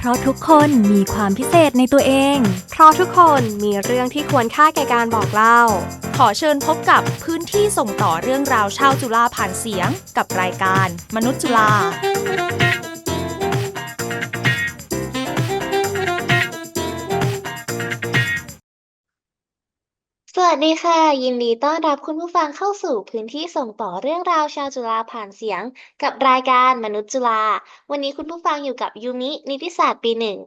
เพราะทุกคนมีความพิเศษในตัวเอง เพราะทุกคนมีเรื่องที่ควรค่าแก่การบอกเล่า ขอเชิญพบกับพื้นที่ส่งต่อเรื่องราวชาวจุฬาผ่านเสียง กับรายการ มนุษย์จุฬา วัสดีค่ะ ยินดีต้อนรับคุณผู้ฟังเข้าสู่พื้นที่ส่งต่อเรื่องราวชาวจุฬาผ่านเสียง กับรายการมนุษย์จุฬาวันนี้คุณผู้ฟังอยู่กับยูมินิติศาสตร์ปีหนึ่ง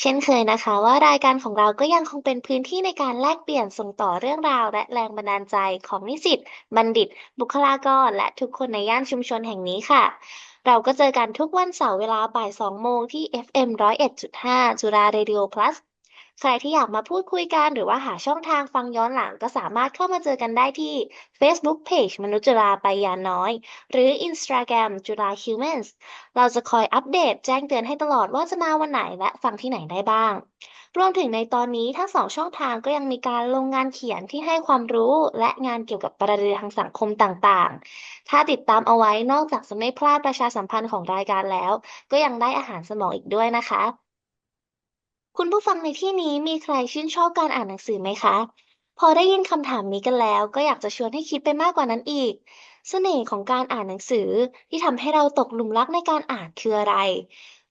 เช่นเคยนะคะว่ารายการของเราก็ยังคงเป็นพื้นที่ในการแลกเปลี่ยนส่งต่อเรื่องราว และแรงบันดาลใจของนิสิตบัณฑิต บุคลากร และทุกคนในย่านชุมชนแห่งนี้ค่ะเราก็เจอกันทุกวันเสาร์เวลาบ่าย 2 โมงที่ FM 101.5 จุฬา Radio Plus ใครที่อยากมาพูดคุยกัน หรือว่าหาช่องทางฟังย้อนหลังก็สามารถเข้ามาเจอกันได้ที่ Facebook Page มนุษย์จุฬาไปยาน้อย หรือ Instagram จุฬา Humans เราจะคอยอัปเดตแจ้งเตือนให้ตลอดว่าจะมาวันไหนและฟังที่ไหนได้บ้าง รวมถึงในตอนนี้ทั้งสองช่องทางก็ยังมีการลงงานเขียนที่ให้ความรู้และงานเกี่ยวกับประเด็นทางสังคมต่างๆ ถ้าติดตามเอาไว้นอกจากจะไม่พลาดประชาสัมพันธ์ของรายการแล้ว ก็ยังได้อาหารสมองอีกด้วยนะคะ คุณผู้ฟังในที่นี้มีใครชื่นชอบการอ่านหนังสือไหมคะ พอได้ยินคำถามนี้กันแล้ว ก็อยากจะชวนให้คิดไปมากกว่านั้นอีก เสน่ห์ของการอ่านหนังสือที่ทำให้เราตกหลุมรักในการอ่านคืออะไร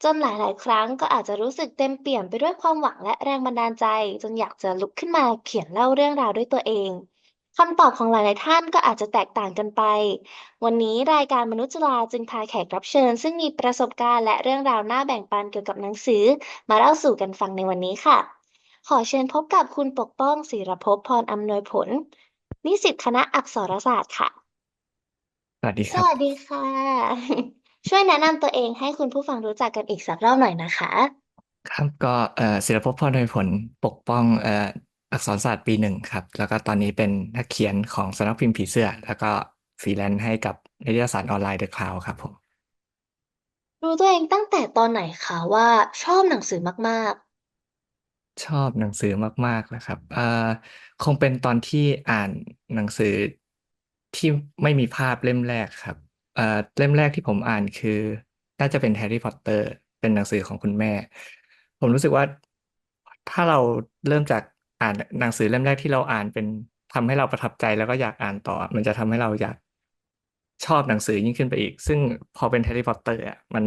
จนหลาย ๆ ครั้งก็อาจจะรู้สึกเต็มเปี่ยมไปด้วยความหวังและแรงบันดาลใจ จนอยากจะลุกขึ้นมาเขียนเล่าเรื่องราวด้วยตัวเอง คำตอบของหลาย ๆ ท่านก็อาจจะแตกต่างกันไป วันนี้รายการมนุษย์จุฬาจึงพาแขกรับเชิญ ซึ่งมีประสบการณ์และเรื่องราวน่าแบ่งปันเกี่ยวกับหนังสือ มาเล่าสู่กันฟังในวันนี้ค่ะ ขอเชิญพบกับคุณปกป้องศิรภพพรอำนวยผล นิสิตคณะอักษรศาสตร์ค่ะ สวัสดีสครับ วัสดีค่ะ ช่วยแนะนำตัวเองให้คุณผู้ฟังรู้จักกันอีกสักรอบหน่อยนะคะ ครับก็เอ่อศิลปภพพรโดยผลปกป้องเอ่อ อักษรศาสตร์ปีหนึ่งครับ แล้วก็ตอนนี้เป็นนักเขียนของสำนักพิมพ์ผีเสื้อ แล้วก็ฟรีแลนซ์ให้กับนิตยสารออนไลน์เดอะคลาวครับผม รู้ตัวเองตั้งแต่ตอนไหนคะว่าชอบหนังสือมากชอบหนังสือมากๆนะครับเอ่อคงเป็นตอนที่อ่านหนังสือที่ไม่มีภาพเล่มแรกครับเอ่อเล่มแรกที่ผมอ่านคือ น่าจะเป็นแฮร์รี่พอตเตอร์ เป็นหนังสือของคุณแม่ ผมรู้สึกว่าถ้าเราเริ่มจาก อ่านหนังสือเล่มแรกที่เราอ่านเป็นทำให้เราประทับใจแล้วก็อยากอ่านต่อ มันจะทำให้เราอยากชอบหนังสือยิ่งขึ้นไปอีก ซึ่งพอเป็นแฮร์รี่พอตเตอร์อะมัน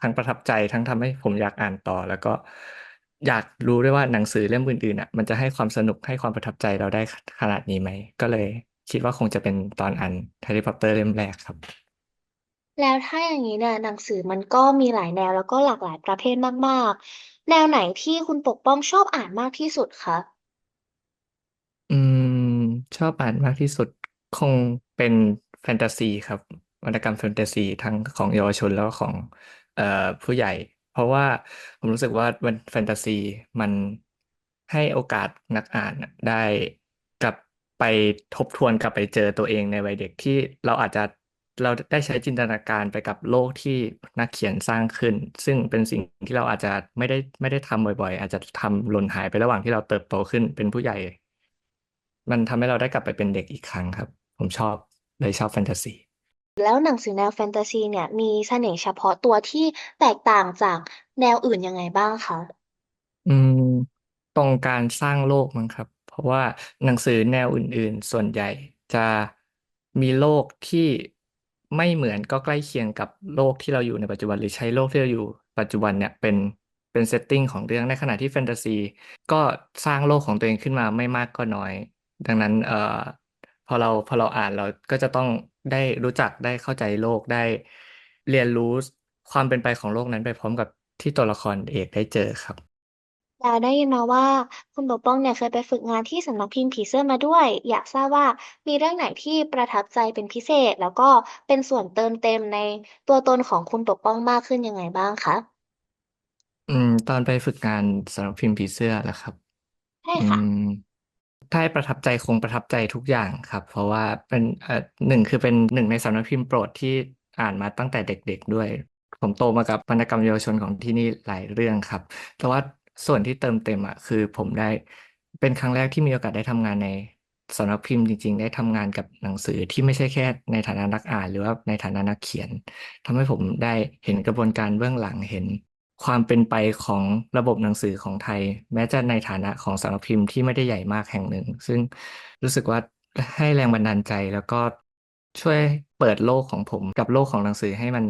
ทั้งประทับใจทั้งทำให้ผมอยากอ่านต่อ แล้วก็อยากรู้ด้วยว่าหนังสือเล่มอื่นๆอะมันจะให้ความสนุกให้ความประทับใจเราได้ขนาดนี้ไหม ก็เลยคิดว่าคงจะเป็นตอนอ่านแฮร์รี่พอตเตอร์เล่มแรกครับ แล้วถ้าอย่างนี้เนี่ยหนังสือมันก็มีหลายแนวแล้วก็หลากหลายประเภทมากๆ แนวไหนที่คุณปกป้องชอบอ่านมากที่สุดคะ อืม ชอบอ่านมากที่สุดคงเป็นแฟนตาซีครับ วรรณกรรมแฟนตาซีทั้งของเยาวชนแล้วก็ของเอ่อผู้ใหญ่ เพราะว่าผมรู้สึกว่าวันแฟนตาซีมันให้โอกาสนักอ่านน่ะได้กลับไปทบทวนกลับไปเจอตัวเองในวัยเด็กที่เราอาจจะเราได้ใช้จินตนาการไปกับโลกที่นักเขียนสร้างขึ้น ซึ่งเป็นสิ่งที่เราอาจจะไม่ได้ไม่ได้ทำบ่อยๆ อาจจะทำหล่นหายไประหว่างที่เราเติบโตขึ้นเป็นผู้ใหญ่ มันทำให้เราได้กลับไปเป็นเด็กอีกครั้งครับ ผมชอบเลยชอบแฟนตาซี แล้วหนังสือแนวแฟนตาซีเนี่ยมีเสน่ห์เฉพาะตัวที่แตกต่างจากแนวอื่นยังไงบ้างคะ อืมตรงการสร้างโลกมั้งครับ เพราะว่าหนังสือแนวอื่น ๆ ส่วนใหญ่จะมีโลกที่ไม่เหมือนก็ใกล้เคียงกับโลกที่เราอยู่ในปัจจุบัน หรือใช้โลกที่เราอยู่ปัจจุบันเนี่ยเป็นเป็นเซตติ้งของเรื่องในขณะที่แฟนตาซีก็สร้างโลกของตัวเองขึ้นมาไม่มากก็น้อย ดังนั้นเอ่อพอเราพอเราอ่านเราก็จะต้องได้รู้จักได้เข้าใจโลกได้เรียนรู้ความเป็นไปของโลกนั้นไปพร้อมกับที่ตัวละครเอกได้เจอครับแล้วได้ยินมาว่าคุณปกป้องเนี่ยเคยไปฝึกงานที่สำนักพิมพ์ผีเสื้อมาด้วย อยากทราบว่ามีเรื่องไหนที่ประทับใจเป็นพิเศษ แล้วก็เป็นส่วนเติมเต็มในตัวตนของคุณปกป้องมากขึ้นยังไงบ้างคะอืม ตอนไปฝึกงานสำนักพิมพ์ผีเสื้อแหละครับ ใช่อืค่ะม ถ้าให้ประทับใจคงประทับใจทุกอย่างครับ เพราะว่าเป็นเอ่อหนึ่งคือเป็นหนึ่งในสำนักพิมพ์โปรดที่อ่านมาตั้งแต่เด็กๆด้วย ผมโตมากับวรรณกรรมเยาวชนของที่นี่หลายเรื่องครับ แต่ว่าส่วนที่เติมเต็มอะคือผมได้เป็นครั้งแรกที่มีโอกาสได้ทำงานในสำนักพิมพ์จริง ๆ ได้ทำงานกับหนังสือที่ไม่ใช่แค่ในฐานะนักอ่าน หรือว่าในฐานะนักเขียนทำให้ผมได้เห็นกระบวนการเบื้องหลังเห็น ความเป็นไปของระบบหนังสือของไทย แม้จะในฐานะของสำนักพิมพ์ที่ไม่ได้ใหญ่มากแห่งหนึ่ง ซึ่งรู้สึกว่าให้แรงบันดาลใจแล้วก็ช่วยเปิดโลกของผมกับโลกของหนังสือให้มัน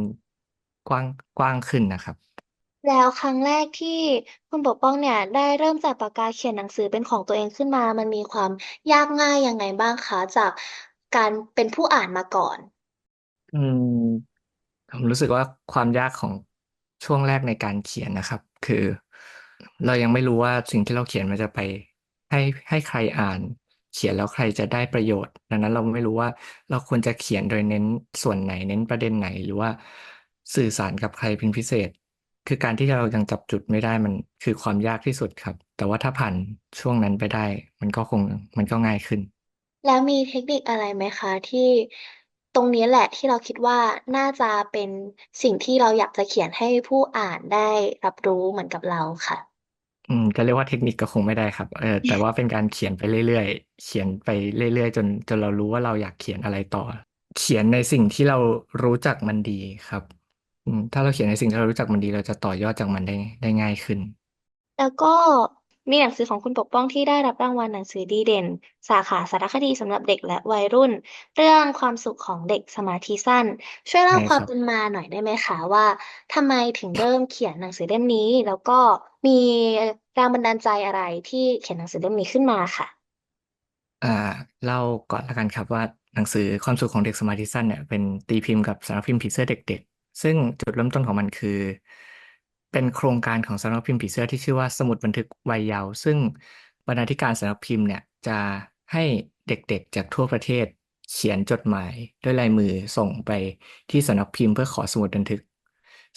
กว้างกว้างขึ้นนะครับ แล้วครั้งแรกที่คุณปกป้องเนี่ย ได้เริ่มจากปากกาเขียนหนังสือเป็นของตัวเองขึ้นมา มันมีความยากง่ายยังไงบ้างคะจากการเป็นผู้อ่านมาก่อน อืมผมรู้สึกว่าความยากของ ช่วงแรกในการเขียนนะครับ คือ เรายังไม่รู้ว่าสิ่งที่เราเขียนมันจะไปให้ให้ใครอ่าน เขียนแล้วใครจะได้ประโยชน์ ดังนั้นเราไม่รู้ว่าเราควรจะเขียนโดยเน้นส่วนไหน เน้นประเด็นไหน หรือว่าสื่อสารกับใครเป็นพิเศษ คือการที่เรายังจับจุดไม่ได้มันคือความยากที่สุดครับ แต่ว่าถ้าผ่านช่วงนั้นไปได้ มันก็คงมันก็ง่ายขึ้น แล้วมีเทคนิคอะไรไหมคะที่ ตรงนี้แหละที่เราคิดว่าน่าจะเป็นสิ่งที่เราอยากจะเขียนให้ผู้อ่านได้รับรู้เหมือนกับเราค่ะ อืมจะเรียกว่าเทคนิคก็คงไม่ได้ครับ เออ แต่ว่าเป็นการเขียนไปเรื่อยๆ เขียนไปเรื่อยๆ จนจนเรารู้ว่าเราอยากเขียนอะไรต่อ เขียนในสิ่งที่เรารู้จักมันดีครับอืมถ้าเราเขียนในสิ่งที่เรารู้จักมันดี เราจะต่อยอดจากมันได้ได้ง่ายขึ้น แล้วก็ มีหนังสือของคุณปกป้องที่ได้รับรางวัลหนังสือดีเด่น สาขาสารคดีสำหรับเด็กและวัยรุ่น เรื่องความสุขของเด็กสมาธิสั้น ช่วยเล่าใช่ความรับเป็นมาหน่อยได้ไหมคะว่าทำไมถึงเริ่มเขียนหนังสือเล่มนี้ แล้วก็มีแรงบันดาลใจอะไรที่เขียนหนังสือเล่มนี้ขึ้นมาค่ะ อ่าเล่าก่อนละกันครับว่าหนังสือความสุขของเด็กสมาธิสั้นเนี่ยเป็นตีพิมพ์กับสำนักพิมพ์ผีเสื้อเด็กๆ ซึ่งจุดเริ่มต้นของมันคือ เป็นโครงการของสำนักพิมพ์ผีเสื้อที่ชื่อว่าสมุดบันทึกวัยเยาว์ซึ่งบรรณาธิการสำนักพิมพ์เนี่ยจะให้เด็กๆ จากทั่วประเทศเขียนจดหมายด้วยลายมือส่งไปที่สำนักพิมพ์เพื่อขอสมุดบันทึก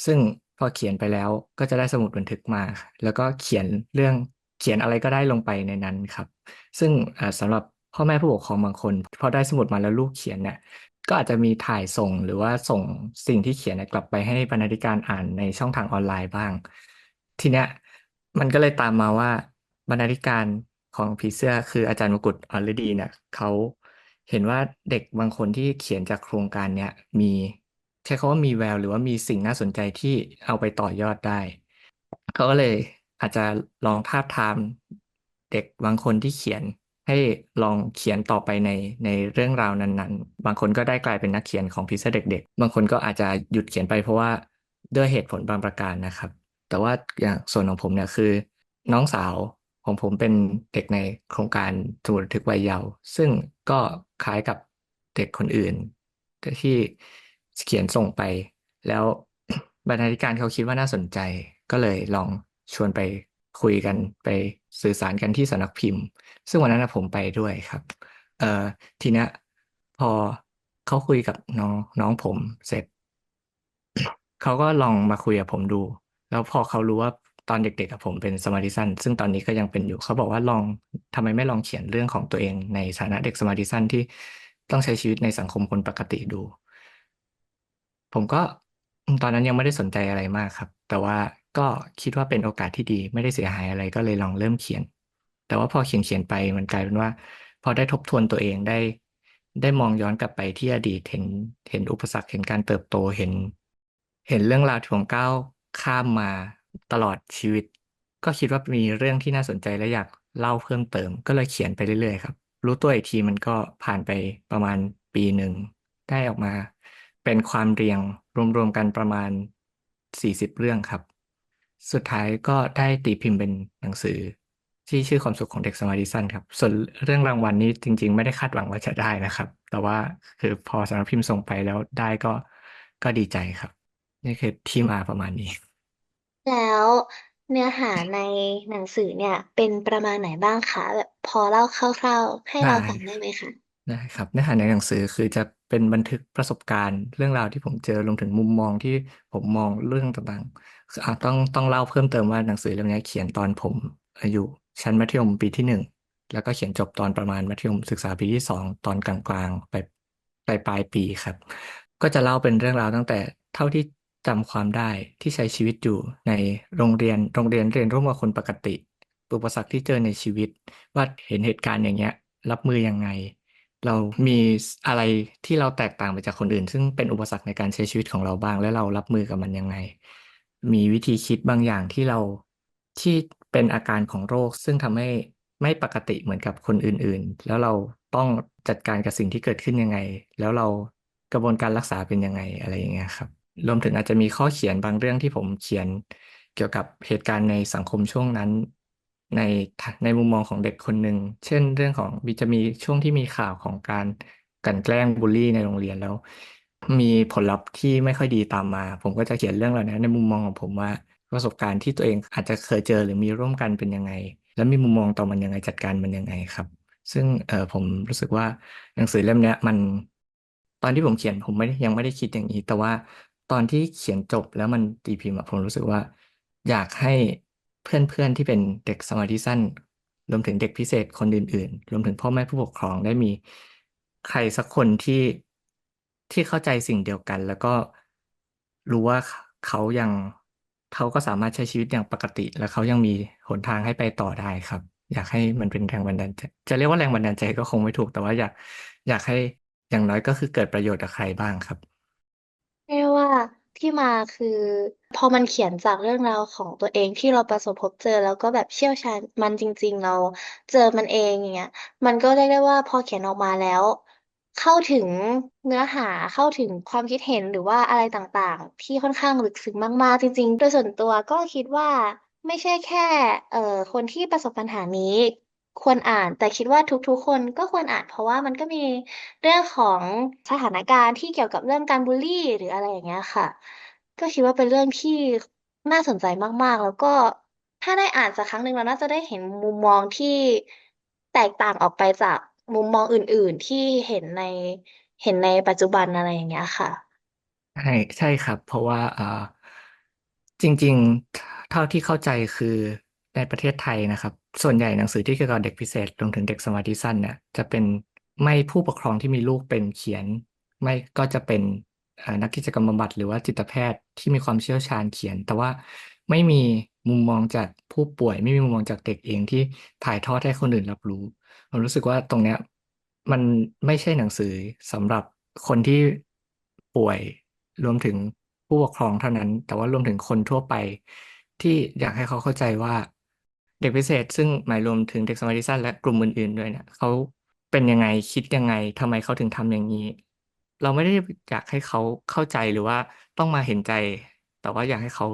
ซึ่งพอเขียนไปแล้วก็จะได้สมุดบันทึกมา แล้วก็เขียนเรื่องเขียนอะไรก็ได้ลงไปในนั้นครับ ซึ่งอ่าสำหรับ พ่อแม่ผู้ปกครองบางคนพอได้สมุดมาแล้วลูกเขียนเนี่ยก็อาจจะมีถ่ายส่งหรือว่าส่งสิ่งที่เขียนเนี่ยกลับไปให้บรรณาธิการอ่านในช่องทางออนไลน์บ้าง ทีเนี้ยมันก็เลยตามมาว่าบรรณาธิการของผีเสื้อคืออาจารย์มกุฎอรดีเนี่ยเขาเห็นว่าเด็กบางคนที่เขียนจากโครงการเนี้ยมีใช้คำว่ามีแววหรือว่ามีสิ่งน่าสนใจที่เอาไปต่อยอดได้เขาก็เลยอาจจะลองทาบทามเด็กบางคนที่เขียน ให้ลองเขียนต่อไปในในเรื่องราวนั้นๆ บางคนก็ได้กลายเป็นนักเขียนของผีเสื้อเด็ก ๆ บางคนก็อาจจะหยุดเขียนไปเพราะว่าด้วยเหตุผลบางประการนะครับ แต่ว่าอย่างส่วนของผมเนี่ยคือ น้องสาวของผมเป็นเด็กในโครงการสมุดบันทึกวัยเยาว์ซึ่งก็คล้ายกับเด็กคนอื่นที่เขียนส่งไป แล้วบรรณาธิการเขาคิดว่าน่าสนใจ ก็เลยลองชวนไป คุยกันไปสื่อสารกันที่สำนักพิมพ์ ซึ่งวันนั้นผมไปด้วยครับ เอ่อทีนี้พอเขาคุยกับน้องน้องผมเสร็จเขาก็ลองมาคุยกับผมดู แล้วพอเขารู้ว่าตอนเด็กๆกับผมเป็นสมาธิสั้นซึ่งตอนนี้ก็ยังเป็นอยู่เขาบอกว่าลองทำไมไม่ลองเขียนเรื่องของตัวเอง ในฐานะเด็กสมาธิสั้นที่ต้องใช้ชีวิตในสังคมคนปกติดู ผมก็ตอนนั้นยังไม่ได้สนใจอะไรมากครับ แต่ว่า ก็คิดว่าเป็นโอกาสที่ดีไม่ได้เสียหายอะไรก็เลยลองเริ่มเขียน แต่ว่าพอเขียนเขียนไปมันกลายเป็นว่า พอได้ทบทวนตัวเองได้ ได้มองย้อนกลับไปที่อดีตเห็นเห็นอุปสรรคเห็นการเติบโตเห็น เห็นเรื่องราวที่ผมก้าวข้ามมาตลอดชีวิต ก็คิดว่ามีเรื่องที่น่าสนใจและอยากเล่าเพิ่มเติม ก็เลยเขียนไปเรื่อยๆครับรู้ตัวอีกทีมันก็ผ่านไปประมาณปีหนึ่งได้ออกมา เป็นความเรียงรวมๆกันประมาณ 40 เรื่องครับ สุดท้ายก็ได้ตีพิมพ์เป็นหนังสือ ที่ชื่อความสุขของเด็กสมาธิสั้นครับ ส่วนเรื่องรางวัลนี้จริง ๆ ไม่ได้คาดหวังว่าจะได้นะครับ แต่ว่าคือพอสำนักพิมพ์ส่งไปแล้วได้ก็ก็ดีใจครับ นี่คือที่มาประมาณนี้ แล้วเนื้อหาในหนังสือเนี่ย เป็นประมาณไหนบ้างคะแบบพอเล่าคร่าวๆ ให้เราได้ฟังได้ไหมคะได้ครับเนื้อหาในหนังสือคือจะ เป็นบันทึกประสบการณ์ เรื่องราวที่ผมเจอรวมถึงมุมมองที่ผมมองเรื่องต่างๆคืออะต้องต้องเล่าเพิ่มเติมว่าหนังสือเล่มนี้เขียนตอนผมอายุชั้นมัธยมปีที่หนึ่งแล้วก็เขียนจบตอนประมาณมัธยมศึกษาปีที่สองตอนกลางๆไปปลายปลายปีครับ ก็จะเล่าเป็นเรื่องราวตั้งแต่เท่าที่จำความได้ที่ใช้ชีวิตอยู่ในโรงเรียนโรงเรียนเรียนร่วมกับคนปกติ อุปสรรคที่เจอในชีวิต ว่าเห็นเหตุการณ์อย่างเงี้ย รับมือยังไง เรามีอะไรที่เราแตกต่างไปจากคนอื่น ซึ่งเป็นอุปสรรคในการใช้ชีวิตของเราบ้าง แล้วเรารับมือกับมันยังไง มีวิธีคิดบางอย่างที่เราที่เป็นอาการของโรค ซึ่งทำให้ไม่ปกติเหมือนกับคนอื่นๆ แล้วเราต้องจัดการกับสิ่งที่เกิดขึ้นยังไง แล้วเรากระบวนการรักษาเป็นยังไงอะไรอย่างเงี้ยครับ รวมถึงอาจจะมีข้อเขียนบางเรื่องที่ผมเขียนเกี่ยวกับเหตุการณ์ในสังคมช่วงนั้น ในในมุมมองของเด็กคนหนึ่ง เช่นเรื่องของมีจะมีช่วงที่มีข่าวของการกลั่นแกล้งบูลลี่ในโรงเรียนแล้ว มีผลลัพธ์ที่ไม่ค่อยดีตามมา ผมก็จะเขียนเรื่องเหล่านี้ในมุมมองของผมว่าประสบการณ์ที่ตัวเองอาจจะเคยเจอหรือมีร่วมกันเป็นยังไง แล้วมีมุมมองต่อมันยังไงจัดการมันยังไงครับ ซึ่งเออผมรู้สึกว่าหนังสือเล่มนี้มัน ตอนที่ผมเขียนผมไม่ยังไม่ได้คิดอย่างนี้ แต่ว่าตอนที่เขียนจบแล้วมันตีพิมพ์ผมรู้สึกว่า อยากให้ เพื่อนๆที่เป็นเด็กสมาธิสั้น รวมถึงเด็กพิเศษคนอื่น ๆ รวมถึงพ่อแม่ผู้ปกครองได้มีใครสักคนที่ที่เข้าใจสิ่งเดียวกัน แล้วก็รู้ว่าเขายังเขาก็สามารถใช้ชีวิตอย่างปกติ และเขายังมีหนทางให้ไปต่อได้ครับ อยากให้มันเป็นแรงบันดาลใจจะเรียกว่าแรงบันดาลใจก็คงไม่ถูกแต่ว่าอยากอยากให้อย่างน้อยก็คือเกิดประโยชน์กับใครบ้างครับเรียกว่า ที่มาคือ พอมันเขียนจากเรื่องราวของตัวเองที่เราประสบพบเจอ แล้วก็แบบเชี่ยวชาญมันจริง ๆ เราเจอมันเองอย่างเงี้ยมันก็เรียกได้ว่าพอเขียนออกมาแล้ว เข้าถึงเนื้อหาเข้าถึงความคิดเห็นหรือว่าอะไรต่างๆ ที่ค่อนข้างลึกซึ้งมากๆ จริง ๆ โดยส่วนตัวก็คิดว่าไม่ใช่แค่เอ่อคนที่ประสบปัญหานี้ ควรอ่าน แต่คิดว่าทุกๆ คนก็ควรอ่าน เพราะว่ามันก็มีเรื่องของสถานการณ์ที่เกี่ยวกับเรื่องการบูลลี่หรืออะไรอย่างเงี้ยค่ะ ก็คิดว่าเป็นเรื่องที่น่าสนใจมากๆ แล้วก็ถ้าได้อ่านสักครั้งหนึ่งเราน่าจะได้เห็นมุมมองที่แตกต่างออกไปจากมุมมองอื่นๆที่เห็นในเห็นในปัจจุบันอะไรอย่างเงี้ยค่ะใช่ใช่ครับ เพราะว่าอ่าจริง ๆ เท่าที่เข้าใจคือ ในประเทศไทยนะครับ ส่วนใหญ่หนังสือที่เกี่ยวกับเด็กพิเศษรวมถึงเด็กสมาธิสั้นเนี่ยจะเป็นไม่ผู้ปกครองที่มีลูกเป็นเขียน ไม่ก็จะเป็นนักกิจกรรมบำบัดหรือว่าจิตแพทย์ที่มีความเชี่ยวชาญเขียน แต่ว่าไม่มีมุมมองจากผู้ป่วย ไม่มีมุมมองจากเด็กเองที่ถ่ายทอดให้คนอื่นรับรู้ผมรู้สึกว่าตรงเนี้ยมันไม่ใช่หนังสือสำหรับคนที่ป่วยรวมถึงผู้ปกครองเท่านั้น แต่ว่ารวมถึงคนทั่วไป ที่อยากให้เขาเข้าใจว่า เด็กพิเศษ ซึ่งหมายรวมถึงเด็กสมาธิสั้นและกลุ่มอื่นๆด้วยเนี่ยเขาเป็นยังไงคิดยังไงทำไมเขาถึงทำอย่างนี้ เราไม่ได้อยากให้เขาเข้าใจหรือว่าต้องมาเห็นใจ แต่ว่าอยากให้เขา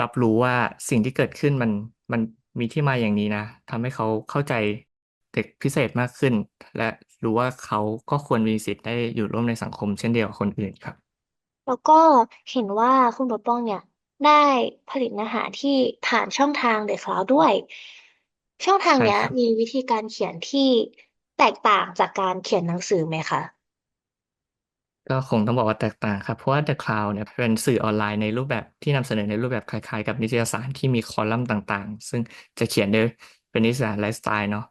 รับรู้ว่าสิ่งที่เกิดขึ้นมันมันมีที่มาอย่างนี้นะทำให้เขาเข้าใจเด็กพิเศษมากขึ้น และรู้ว่าเขาก็ควรมีสิทธิ์ได้อยู่ร่วมในสังคมเช่นเดียวกับคนอื่นครับ แล้วก็เห็นว่าคุณปกป้องเนี่ย ได้ผลิตเนื้อหาที่ผ่านช่องทาง The Cloud ด้วย ช่องทางใช่เนี้ยครับ มีวิธีการเขียนที่แตกต่างจากการเขียนหนังสือไหมคะ ก็คงต้องบอกว่าแตกต่างครับ เพราะว่า The Cloud เนี่ยเป็นสื่อออนไลน์ในรูปแบบที่นำเสนอในรูปแบบคล้ายๆ กับนิตยสารที่มีคอลัมน์ต่างๆ ซึ่งจะเขียนโดยเป็นนิตยสารไลฟ์สไตล์เนาะ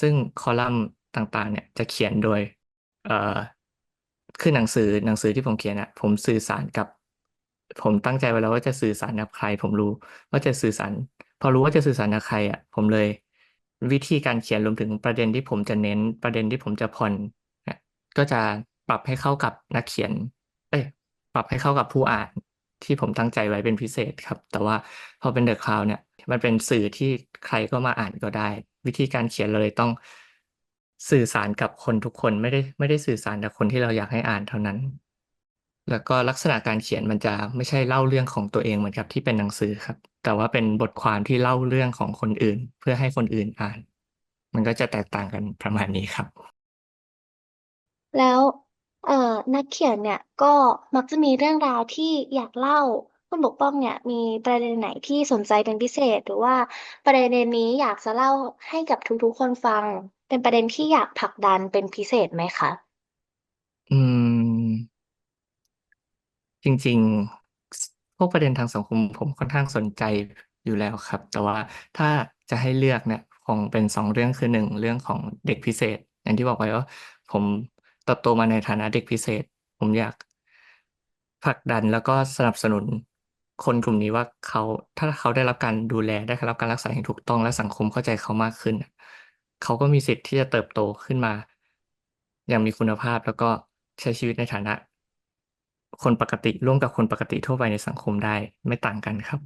ซึ่งคอลัมน์ต่างๆ เนี่ยจะเขียนโดยเอ่อคือหนังสือหนังสือที่ผมเขียนอะผมสื่อสารกับ ผมตั้งใจไว้แล้วว่าจะสื่อสารกับใคร ผมรู้ว่าจะสื่อสารพอรู้ว่าจะสื่อสารกับใครอะ ผมเลย วิธีการเขียนรวมถึงประเด็นที่ผมจะเน้นประเด็นที่ผมจะผ่อนก็จะปรับให้เข้ากับนักเขียน เอ้ยปรับให้เข้ากับผู้อ่านที่ผมตั้งใจไว้เป็นพิเศษครับ แต่ว่าพอเป็นเดอะคลาวเนี่ย มันเป็นสื่อที่ใครก็มาอ่านก็ได้ วิธีการเขียนเลยต้องสื่อสารกับคนทุกคนไม่ได้ไม่ได้สื่อสารกับคนที่เราอยากให้อ่านเท่านั้น แล้วก็ลักษณะการเขียนมันจะไม่ใช่เล่าเรื่องของตัวเองเหมือนกับที่เป็นหนังสือครับ แต่ว่าเป็นบทความที่เล่าเรื่องของคนอื่น เพื่อให้คนอื่นอ่าน มันก็จะแตกต่างกันประมาณนี้ครับ แล้วเอ่อนักเขียนเนี่ยก็มักจะมีเรื่องราวที่อยากเล่าคุณปกป้องเนี่ย มีประเด็นไหนที่สนใจเป็นพิเศษ หรือว่าประเด็นนี้อยากจะเล่าให้กับทุกๆคนฟัง เป็นประเด็นที่อยากผลักดันเป็นพิเศษไหมคะ อืม จริง ๆ พวกประเด็นทางสังคมผมค่อนข้างสนใจอยู่แล้วครับ แต่ว่าถ้าจะให้เลือกเนี่ยคงเป็นสองเรื่องคือหนึ่งเรื่องของเด็กพิเศษ อย่างที่บอกไปว่า ผมเติบโตมาในฐานะเด็กพิเศษ ผมอยากผลักดันแล้วก็สนับสนุนคนกลุ่มนี้ว่าเขาถ้าเขาได้รับการดูแลได้รับการรักษาอย่างถูกต้องและสังคมเข้าใจเขามากขึ้น เขาก็มีสิทธิ์ที่จะเติบโตขึ้นมา อย่างมีคุณภาพแล้วก็ใช้ชีวิตในฐานะ คนปกติร่วมกับคนปกติทั่วไปในสังคมได้ไม่ต่างกันครับ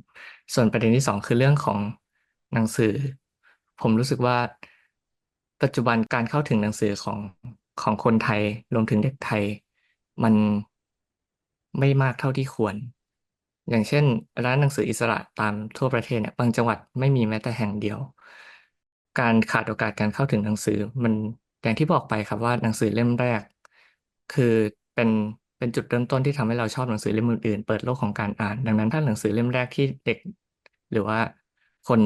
ส่วนประเด็นที่สองคือเรื่องของหนังสือ ผมรู้สึกว่า ปัจจุบันการเข้าถึงหนังสือของของคนไทยรวมถึงเด็กไทย มันไม่มากเท่าที่ควร อย่างเช่น ร้านหนังสืออิสระตามทั่วประเทศเนี่ยบางจังหวัดไม่มีแม้แต่แห่งเดียว การขาดโอกาสการเข้าถึงหนังสือ มันอย่างที่บอกไปครับว่าหนังสือเล่มแรก คือเป็น เป็นจุดเริ่มต้นที่ทำให้เราชอบหนังสือเล่มอื่นๆ เปิดโลกของการอ่าน ดังนั้นถ้าหนังสือเล่มแรกที่เด็ก หรือว่าคน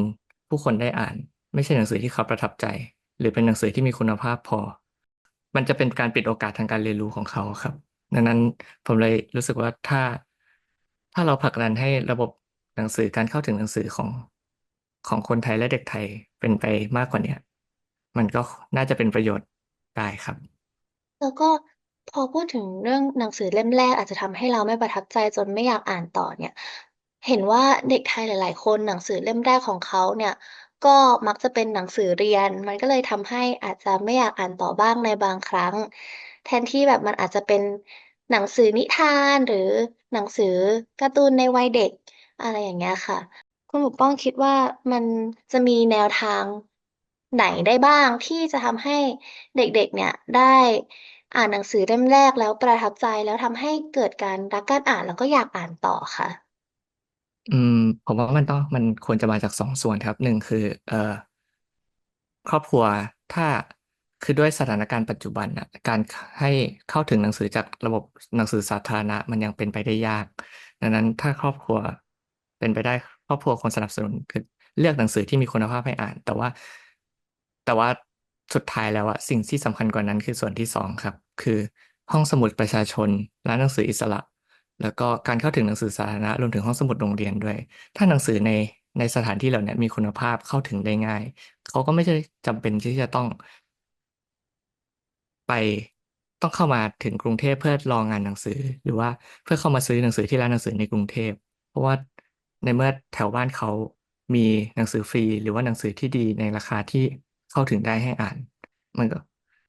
ผู้คนได้อ่าน ไม่ใช่หนังสือที่เขาประทับใจ หรือเป็นหนังสือที่มีคุณภาพพอ มันจะเป็นการปิดโอกาสทางการเรียนรู้ของเขาครับ ดังนั้นผมเลยรู้สึกว่าถ้าถ้าเราผลักดันให้ระบบหนังสือการเข้าถึงหนังสือของของคนไทยและเด็กไทยเป็นไปมากกว่าเนี้ยมันก็น่าจะเป็นประโยชน์ได้ครับ แล้วก็ พอพูดถึงเรื่องหนังสือเล่มแรก อาจจะทำให้เราไม่ประทับใจจนไม่อยากอ่านต่อเนี่ย เห็นว่าเด็กไทยหลาย ๆ คนหนังสือเล่มแรกของเขาเนี่ย ก็มักจะเป็นหนังสือเรียน มันก็เลยทำให้อาจจะไม่อยากอ่านต่อบ้างในบางครั้ง แทนที่แบบมันอาจจะเป็นหนังสือนิทานหรือหนังสือการ์ตูนในวัยเด็ก อะไรอย่างเงี้ยค่ะ คุณปกป้องคิดว่ามันจะมีแนวทางไหนได้บ้างที่จะทำให้เด็ก ๆ เนี่ยได้ อ่านหนังสือเล่มแรกแล้วประทับใจ แล้วทำให้เกิดการรักการอ่านแล้วก็อยากอ่านต่อค่ะ อืม ผมว่ามันต้องมันควรจะมาจากสองส่วนครับหนึ่งคือ เอ่อครอบครัวถ้าคือด้วยสถานการณ์ปัจจุบันน่ะการให้เข้าถึงหนังสือจากระบบหนังสือสาธารณะ มันยังเป็นไปได้ยาก ดังนั้นถ้าครอบครัวเป็นไปได้ครอบครัวควรสนับสนุนคือเลือกหนังสือที่มีคุณภาพให้อ่าน แต่ว่า แต่ว่า สุดท้ายแล้วอะสิ่งที่สำคัญกว่านั้นคือส่วนที่สองครับ คือห้องสมุดประชาชนร้านหนังสืออิสระ แล้วก็การเข้าถึงหนังสือสาธารณะรวมถึงห้องสมุดโรงเรียนด้วย ถ้าหนังสือในในสถานที่เหล่านี้มีคุณภาพเข้าถึงได้ง่าย เขาก็ไม่ใช่จำเป็นที่จะต้อง ไปต้องเข้ามาถึงกรุงเทพเพื่อรองานหนังสือ หรือว่าเพื่อเข้ามาซื้อหนังสือที่ร้านหนังสือในกรุงเทพ เพราะว่าในเมื่อแถวบ้านเขามีหนังสือฟรี หรือว่าหนังสือที่ดีในราคาที่ เข้าถึงได้ให้อ่าน มันก็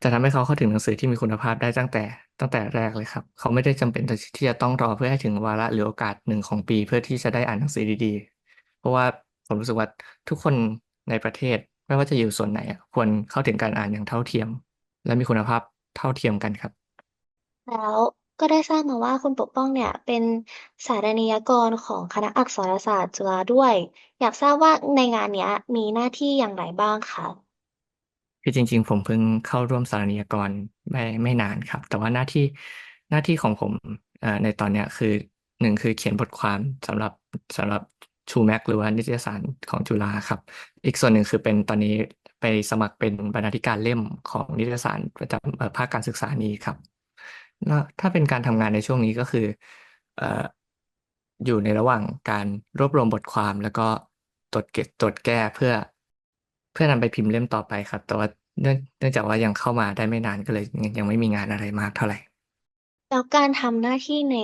จะทำให้เขาเข้าถึงหนังสือที่มีคุณภาพได้ตั้งแต่ตั้งแต่แรกเลยครับ เขาไม่ได้จำเป็นที่จะต้องรอเพื่อให้ถึงวาระหรือโอกาสหนึ่งของปี เพื่อที่จะได้อ่านหนังสือดีๆ เพราะว่าผมรู้สึกว่าทุกคนในประเทศไม่ว่าจะอยู่ส่วนไหนควรเข้าถึงการอ่านอย่างเท่าเทียม และมีคุณภาพเท่าเทียมกันครับ แล้วก็ได้ทราบมาว่าคุณปกป้องเนี่ยเป็นสารนิยกรของคณะอักษรศาสตร์จุฬาด้วย อยากทราบว่าในงานเนี้ยมีหน้าที่อย่างไรบ้างคะ คือจริง ๆ ผมเพิ่งเข้าร่วมสารนิยกรไม่ไม่นานครับ แต่ว่าหน้าที่หน้าที่ของผมในตอนเนี้ยคือหนึ่งคือเขียนบทความสำหรับสำหรับชูแม็กหรือว่านิตยสารของจุฬาครับ อีกส่วนหนึ่งคือเป็นตอนนี้ไปสมัครเป็นบรรณาธิการเล่มของนิตยสารประจำภาคการศึกษานี้ครับแล้วถ้าเป็นการทำงานในช่วงนี้ก็คืออยู่ในระหว่างการรวบรวมบทความแล้วก็ตรวจเก็บตรวจแก้เพื่อ พื่อนำไปพิมพ์เล่มต่อไปครับ แต่ว่าเนื่องเนื่องจากว่ายังเข้ามาได้ไม่นานก็เลยยังยังไม่มีงานอะไรมากเท่าไหร่ แล้วการทำหน้าที่ใน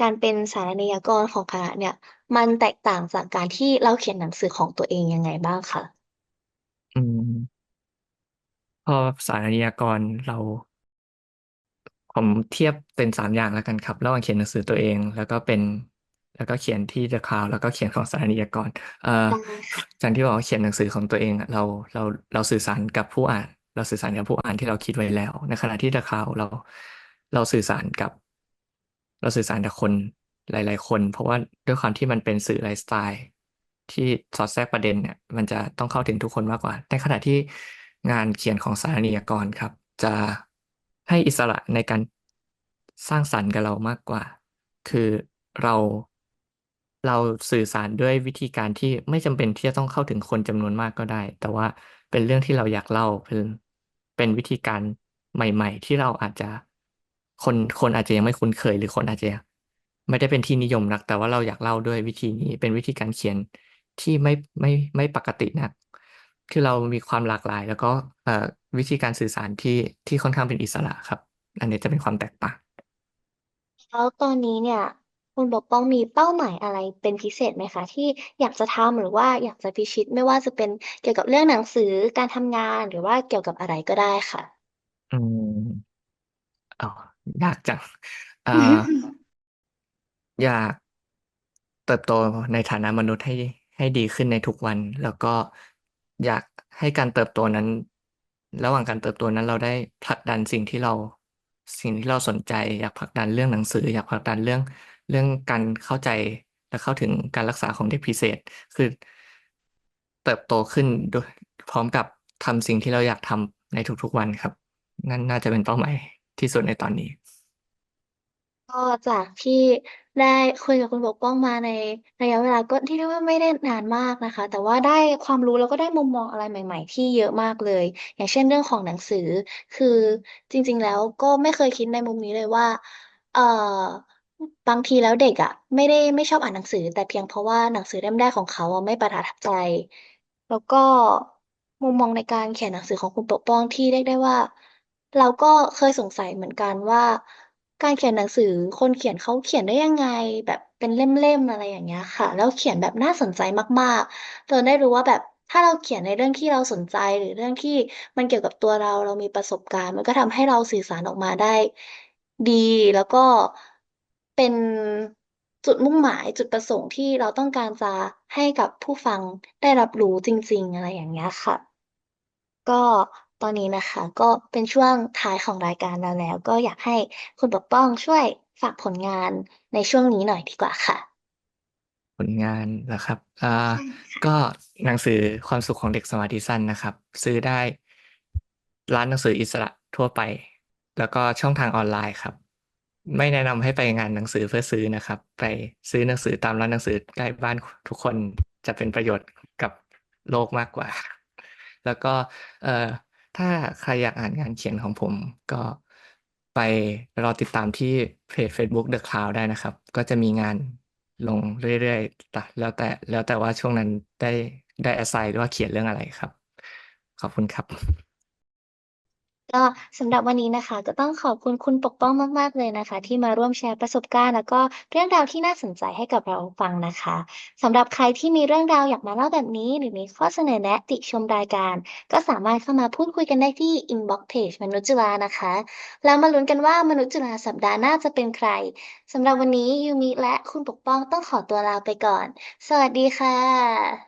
การเป็นสารนิยกรของคณะเนี่ย มันแตกต่างจากการที่เราเขียนหนังสือของตัวเองยังไงบ้างคะอืม พอสารนิยกรเราผมเทียบเป็นสามอย่างแล้วกันครับ ระหว่างเขียนหนังสือตัวเอง แล้วก็เป็น แล้วก็เขียนที่ The Cloud แล้วก็เขียนของสารนิยกรเอ่อได้ค่ะจากที่บอกว่าเขียนหนังสือของตัวเองอะเราเราเราสื่อสารกับผู้อ่าน เราสื่อสารกับผู้อ่านที่เราคิดไว้แล้ว ในขณะที่ The Cloud เราเราสื่อสารกับ เราสื่อสารกับคนหลาย ๆ คน เพราะว่าด้วยความที่มันเป็นสื่อไลฟ์สไตล์ที่สอดแทรกประเด็นเนี่ย มันจะต้องเข้าถึงทุกคนมากกว่า ในขณะที่งานเขียนของสารนิยกรครับ จะให้อิสระในการสร้างสรรค์กับเรามากกว่า คือเรา เราสื่อสารด้วยวิธีการที่ไม่จำเป็นที่จะต้องเข้าถึงคนจำนวนมากก็ได้ แต่ว่าเป็นเรื่องที่เราอยากเล่าเป็นเป็นวิธีการใหม่ ๆ ที่เราอาจจะคนคนอาจจะยังไม่คุ้นเคย หรือคนอาจจะไม่ได้เป็นที่นิยมนัก แต่ว่าเราอยากเล่าด้วยวิธีนี้เป็นวิธีการเขียนที่ไม่ไม่ไม่ปกตินัก คือเรามีความหลากหลาย แล้วก็เอ่อวิธีการสื่อสารที่ที่ค่อนข้างเป็นอิสระครับ อันนี้จะเป็นความแตกต่างแล้วตอนนี้เนี่ย คุณปกป้องมีเป้าหมายอะไรเป็นพิเศษไหมคะ ที่อยากจะทำหรือว่าอยากจะพิชิตไม่ว่าจะเป็นเกี่ยวกับเรื่องหนังสือการทำงานหรือว่าเกี่ยวกับอะไรก็ได้ค่ะ อืมอ๋อยากจังอ่าอยากเติบโตในฐานะมนุษย์ให้ให้ดีขึ้นในทุกวัน แล้วก็อยากให้การเติบโตนั้น ระหว่างการเติบโตนั้นเราได้ผลักดันสิ่งที่เรา สิ่งที่เราสนใจ อยากผลักดันเรื่องหนังสือ อยากผลักดันเรื่อง เรื่องการเข้าใจและเข้าถึงการรักษาของเด็กพิเศษ คือ เติบโตขึ้นโดยพร้อมกับทำสิ่งที่เราอยากทำในทุกๆวันครับ นั่นน่าจะเป็นเป้าหมายที่สุดในตอนนี้ ก็จากที่ได้คุยกับคุณปกป้องมาในระยะเวลาก็ที่เรียกว่าไม่ได้นานมากนะคะ แต่ว่าได้ความรู้แล้วก็ได้มุมมองอะไรใหม่ ๆ ที่เยอะมากเลย อย่างเช่นเรื่องของหนังสือ คือจริง ๆ แล้วก็ไม่เคยคิดในมุมนี้เลยว่า เอ่อ บางทีแล้วเด็กอะไม่ได้ไม่ชอบอ่านหนังสือ แต่เพียงเพราะว่าหนังสือเล่มแรกของเขาอะไม่ประทับใจ แล้วก็มุมมองในการเขียนหนังสือของคุณปกป้องที่เรียกได้ว่า เราก็เคยสงสัยเหมือนกันว่า การเขียนหนังสือคนเขียนเขาเขียนได้ยังไง แบบเป็นเล่มๆอะไรอย่างเงี้ยค่ะ แล้วเขียนแบบน่าสนใจมากๆจนได้รู้ว่าแบบถ้าเราเขียนในเรื่องที่เราสนใจหรือเรื่องที่มันเกี่ยวกับตัวเราเรามีประสบการณ์ มันก็ทำให้เราสื่อสารออกมาได้ ดีแล้วก็ เป็นจุดมุ่งหมายจุดประสงค์ที่เราต้องการจะให้กับผู้ฟังได้รับรู้จริง ๆ อะไรอย่างเงี้ยค่ะ ก็ตอนนี้นะคะ ก็เป็นช่วงท้ายของรายการเราแล้ว ก็อยากให้คุณปกป้องช่วยฝากผลงานในช่วงนี้หน่อยดีกว่าค่ะ ผลงานนะครับอ่าใช่ค่ะก็หนังสือความสุขของเด็กสมาธิสั้นนะครับ ซื้อได้ร้านหนังสืออิสระทั่วไป แล้วก็ช่องทางออนไลน์ครับ ไม่แนะนำให้ไปงานหนังสือเพื่อซื้อนะครับ ไปซื้อหนังสือตามร้านหนังสือใกล้บ้านทุกคนจะเป็นประโยชน์กับโลกมากกว่า แล้วก็เอ่อถ้าใครอยากอ่านงานเขียนของผมก็ไปรอติดตามที่เพจ Facebook The Cloud ได้นะครับ ก็จะมีงานลงเรื่อยๆแต่แล้วแต่แล้วแต่ว่าช่วงนั้นได้ได้ assign หรือว่าเขียนเรื่องอะไรครับ ขอบคุณครับ ก็สำหรับวันนี้นะคะ ก็ต้องขอบคุณคุณปกป้องมาก ๆ เลยนะคะ ที่มาร่วมแชร์ประสบการณ์ แล้วก็เรื่องราวที่น่าสนใจให้กับเราฟังนะคะสำหรับใครที่มีเรื่องราวอยากมาเล่าแบบนี้ หรือมีข้อเสนอแนะติชมรายการ ก็สามารถเข้ามาพูดคุยกันได้ที่ inbox page มนุษย์จุฬานะคะ แล้วมาลุ้นกันว่ามนุษย์จุฬาสัปดาห์หน้าจะเป็นใครสำหรับวันนี้ยูมิและคุณปกป้องต้องขอตัวลาไปก่อน สวัสดีค่ะ